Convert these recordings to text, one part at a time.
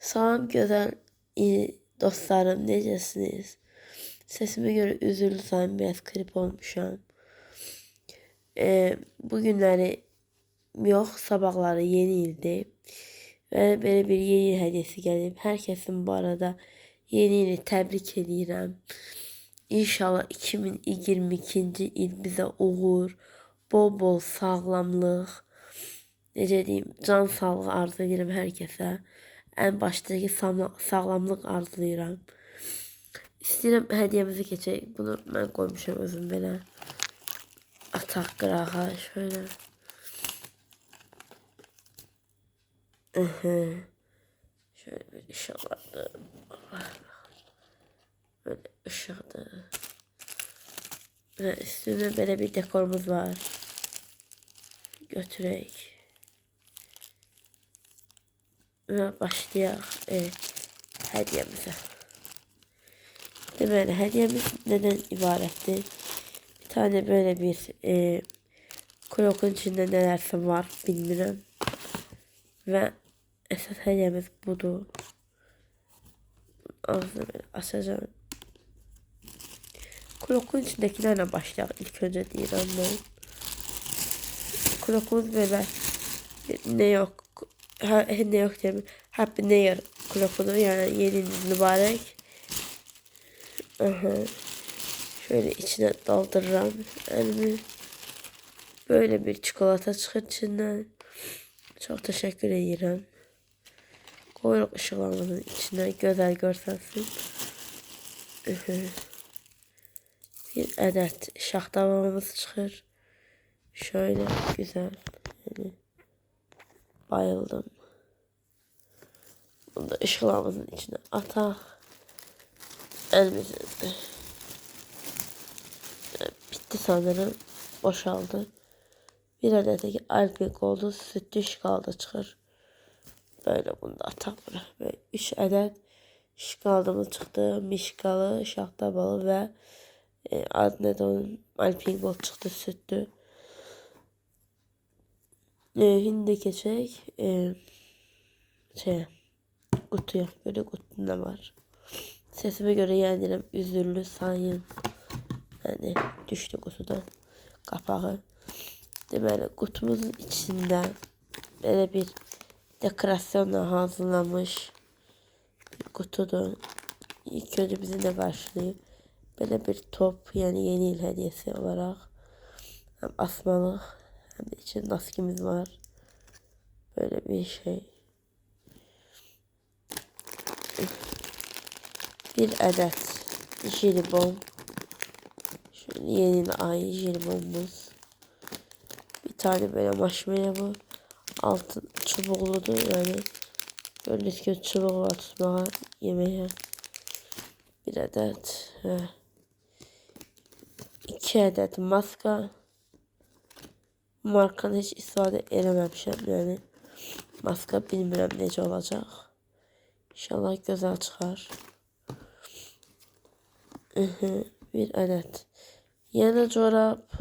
Salam güzel iyi dostlarım necəsiniz? Sesime göre üzüldüm biraz grip olmuşam. Ee, bugünleri yok sabahları yeni ildi. Ve böyle bir yeni il hediyesi geldi. Herkesin bu arada yeni ili tebrik edirəm. İnşallah 2022-ci il bizə uğur, bol bol sağlamlıq, necə deyim, can sağlığı arzu edirəm hər kəsə. Ən başdakı sağla- sağlamlıq arzulayıram. İstəyirəm hədiyyəmizi keçək. Bunu mən qoymuşam özüm belə. Ataq qırağa şöyle. Aha. Şöyle bir ışık vardı. Böyle ışıktı. Ve üstünde böyle bir dekorumuz var. Götürək. Ve başlayaq e, hədiyəmizə. Deməli, hədiyəmiz nədən ibarətdir? Bir tane böyle bir e, krokun içində nələrsə var, bilmirəm. Və əsas hədiyəmiz budur. Ağzını açacağım. Krokun içindekilerle başlayalım. İlk önce deyirəm mən. Krokumuz böyle ne yok. Ha, ne yok diyeyim. Happy New krokunu yani yeniniz mübarek. Aha. Şöyle içine doldururam elimi. Böyle bir çikolata çıxır içindən. Çok teşekkür edirəm. Qoyuruq ışıqlamamızın içine gözəl görsənsin. Aha. Bir adet şahtavamız çıxır. Şöyle güzel. Yani bayıldım. Bunu da ışıklamamızın içine atak. Elimizin bitti sanırım. Boşaldı. Bir adet de alpik oldu. Sütlü şikalda çıkar. Böyle bunu da atak bura. Ve 3 adet şikaldımız çıktı. Mişkalı, şahtabalı ve e, adı ne onun alpik çıktı sütlü. E, hindi keçək e, şey kutuya. Böyle kutunda var. Sesime göre yendirim. Üzürlü sayın. Yani düştü kutudan. Kapağı. Deməli kutumuzun içində belə bir dekorasyonla hazırlanmış bir kutudur. İlk önce bizimle başlayıb belə bir top, yəni yeni il hədiyəsi olaraq asmalıq, həm də içində naskimiz var. Böyle bir şey. Bir adet jelibon. Şöyle yeni ay jelibonumuz. Bir tane böyle marshmallow. Altı çubukludur yani. Gördüğünüz gibi çubuk var tutmağa yemeğe. Bir adet. He. iki adet maska. Markanı hiç istifade edememişim yani. Maska bilmirəm necə olacaq. İnşallah gözəl çıxar. Bir adet. Yeni çorap.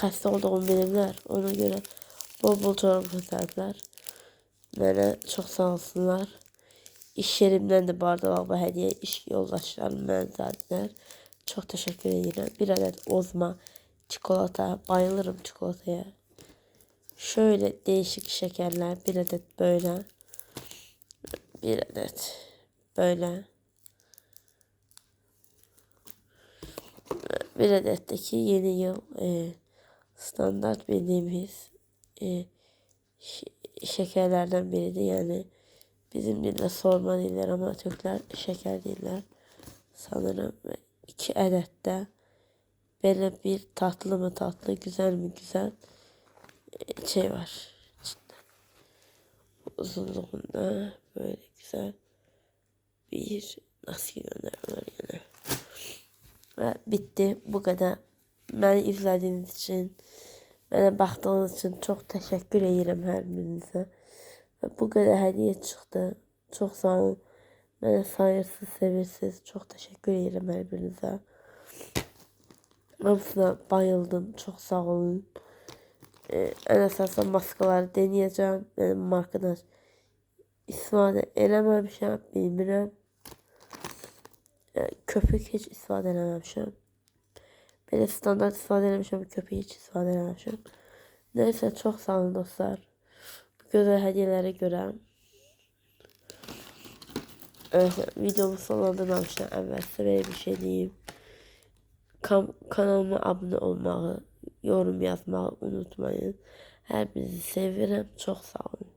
Xəstə olduğumu bilirlər. Ona görə bol bol çorap götürdülər. Mənə çox sağ olsunlar. İş yerimdən də bax, bu hədiyyə iş yoldaşlarım mənə verdilər. Çox təşəkkür edirəm. Bir adet ozma çikolata. Bayılırım çikolataya. Şöyle değişik şekerler. Bir adet böyle. Bir adet böyle. Bir adetteki yeni yıl e, standart bildiğimiz e, şekerlerden biridir. Yani bizim dilde sorma diller ama Türkler şeker diller sanırım. İki adet de böyle bir tatlı mı tatlı, güzel mi güzel e, şey var. İçinde. Uzunluğunda böyle güzel bir nasıl göndermeler yine. Ve bitti. Bu kadar. Beni izlediğiniz için, bana baktığınız için çok teşekkür ederim her birinize. Ve bu kadar hediye çıktı. Çok sağ olun. Bana sayırsız, seversiz. Çok teşekkür ederim her birinize. Hamısına bayıldım. Çok sağ olun. Ee, en esasında maskaları deneyeceğim. Benim markadan istifadə eləməmişəm, bilmirəm. Yəni, köpük heç istifadə eləməmişəm. Belə standart istifadə eləmişəm, köpük heç istifadə eləməmişəm. Nəysə, çox sağ olun dostlar. Bu gözəl hədiyyələrə görə. Evet, videomu sonlandırmamışlar. Əvvəl sizə belə bir şey deyim. Kanalıma abunə olmağı, yorum yazmağı unutmayın. Hər birinizi sevirəm. Çox sağ olun.